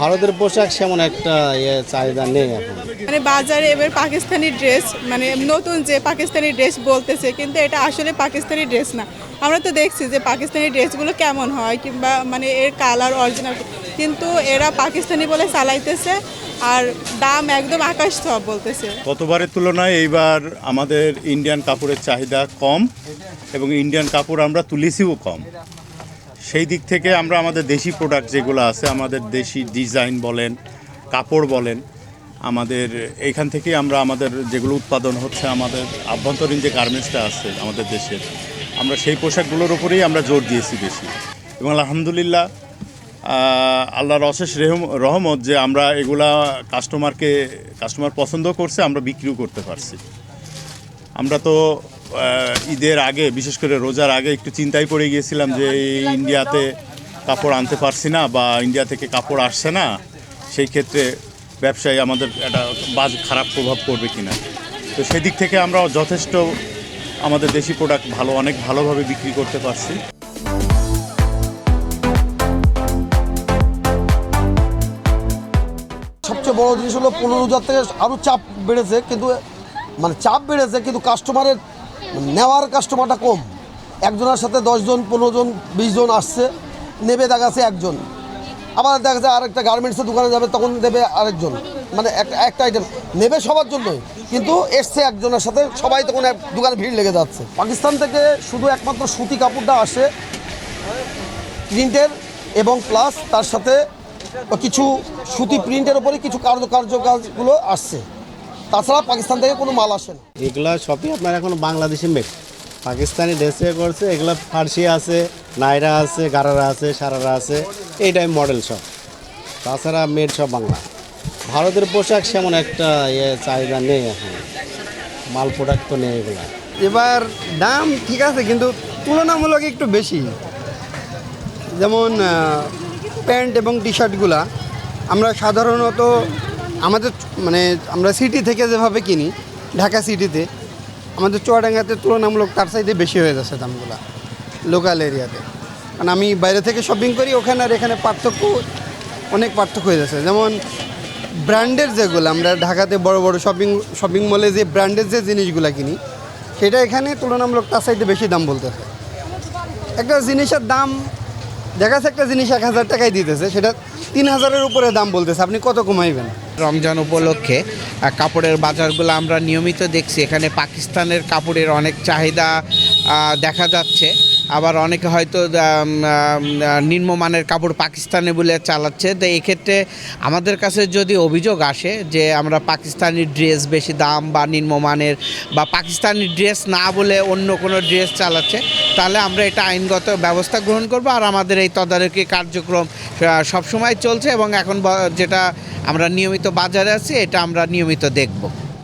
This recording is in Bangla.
ভারতের পোশাক সেমন একটা ইয়ে চাহিদা নেই এখন। মানে বাজারে এবার পাকিস্তানি ড্রেস মানে নতুন যে পাকিস্তানি ড্রেস বলতেছে কিন্তু এটা আসলে পাকিস্তানি ড্রেস না। আমরা তো দেখছি যে পাকিস্তানি ড্রেসগুলো কেমন হয় কিংবা মানে এর কালার অরিজিনাল কিন্তু এরা পাকিস্তানি বলে চালাইতেছে আর দাম একদম আকাশ সব বলতেছে। গতবারের তুলনায় এইবার আমাদের ইন্ডিয়ান কাপড়ের চাহিদা কম এবং ইন্ডিয়ান কাপড় আমরা তুলেছিও কম। সেই দিক থেকে আমরা আমাদের দেশি প্রোডাক্ট যেগুলো আছে, আমাদের দেশি ডিজাইন বলেন, কাপড় বলেন, আমাদের এইখান থেকে আমরা আমাদের যেগুলো উৎপাদন হচ্ছে, আমাদের আভ্যন্তরীণ যে গার্মেন্টসটা আছে আমাদের দেশের, আমরা সেই পোশাকগুলোর উপরেই আমরা জোর দিয়েছি বেশি। এবং আলহামদুলিল্লাহ আল্লাহর অশেষ রেহম, রহমত যে আমরা এগুলা কাস্টমারকে কাস্টমার পছন্দ করছে, আমরা বিক্রিও করতে পারছি। আমরা তো ঈদের আগে, বিশেষ করে রোজার আগে একটু চিন্তায় পড়ে গিয়েছিলাম যে ইন্ডিয়াতে কাপড় আনতে পারছি না বা ইন্ডিয়া থেকে কাপড় আসছে না, সেই ক্ষেত্রে ব্যবসায় আমাদের একটা বাজ খারাপ প্রভাব পড়বে কিনা। তো সেদিক থেকে আমরা যথেষ্ট আমাদের দেশি প্রোডাক্ট ভালো, অনেক ভালোভাবে বিক্রি করতে পারছি। সবচেয়ে বড় জিনিস হলো পনেরো হাজার থেকে আরও চাপ বেড়েছে, কিন্তু মানে চাপ বেড়েছে, কিন্তু কাস্টমারের নেওয়ার কাস্টমারটা কম। একজনের সাথে দশজন পনেরো জন বিশ জন আসছে, নেবে দেখা যাচ্ছে একজন। আবার দেখা যাচ্ছে আরেকটা গার্মেন্টসের দোকানে যাবে, তখন দেবে আরেকজন। মানে একটা একটা আইটেম নেবে সবার জন্যই, কিন্তু এসছে একজনের সাথে, সবাই তখন এক দোকানে ভিড় লেগে যাচ্ছে। পাকিস্তান থেকে শুধু একমাত্র সুতি কাপড়টা আসে প্রিন্টের এবং প্লাস তার সাথে কিছু সুতি প্রিন্টের ওপরে কিছু কার্য কার্যকাজগুলো আসছে। তাছাড়া পাকিস্তান থেকে কোনো মাল আসে না। এগুলা সবই আপনার এখন বাংলাদেশি মেড পাকিস্তানি ড্রেসে করছে এগুলো ফার্সি আছে নাইরা আছে গারারা আছে সারারা আছে এই এইটাই মডেল সব। তাছাড়া মেড সব বাংলা। ভারতের পোশাক সেমন একটা ইয়ে চাহিদা নেই এখন। মাল প্রোডাক্ট তো নেই এগুলা। এবার দাম ঠিক আছে কিন্তু তুলনামূলক একটু বেশি। যেমন প্যান্ট এবং টি শার্টগুলা আমরা সাধারণত আমাদের মানে আমরা সিটি থেকে যেভাবে কিনি, ঢাকা সিটিতে আমাদের চুয়াডাঙ্গাতে তুলনামূলক তার সাইডে বেশি হয়ে যাচ্ছে দামগুলা লোকাল এরিয়াতে কারণ আমি বাইরে থেকে শপিং করি, ওখানে আর এখানে পার্থক্য, অনেক পার্থক্য হয়ে যাচ্ছে। যেমন ব্র্যান্ডের যেগুলো, আমরা ঢাকাতে বড় বড় শপিং শপিং মলে যে ব্র্যান্ডের যে জিনিসগুলো কিনি, সেটা এখানে তুলনামূলক তার সাইডে বেশি দাম বলতেছে। একটা জিনিসের দাম, দেখা যাচ্ছে একটা জিনিস এক হাজার টাকায় দিতেছে, সেটা তিন হাজারের উপরে দাম বলতেছে, আপনি কত কমাইবেন? রমজান উপলক্ষে কাপড়ের বাজারগুলো আমরা নিয়মিত দেখছি। এখানে পাকিস্তানের কাপড়ের অনেক চাহিদা দেখা যাচ্ছে। আবার অনেকে হয়তো নিম্নমানের কাপড় পাকিস্তানে বলে চালাচ্ছে। তো এক্ষেত্রে আমাদের কাছে যদি অভিযোগ আসে যে আমরা পাকিস্তানি ড্রেস বেশি দাম বা নিম্নমানের বা পাকিস্তানি ড্রেস না বলে অন্য কোনো ড্রেস চালাচ্ছে, তাহলে আমরা এটা আইনগত ব্যবস্থা গ্রহণ করব। আর আমাদের এই তদারকি কার্যক্রম সবসময় চলছে এবং এখন যেটা আমরা নিয়মিত বাজারে আছি এটা আমরা নিয়মিত দেখব।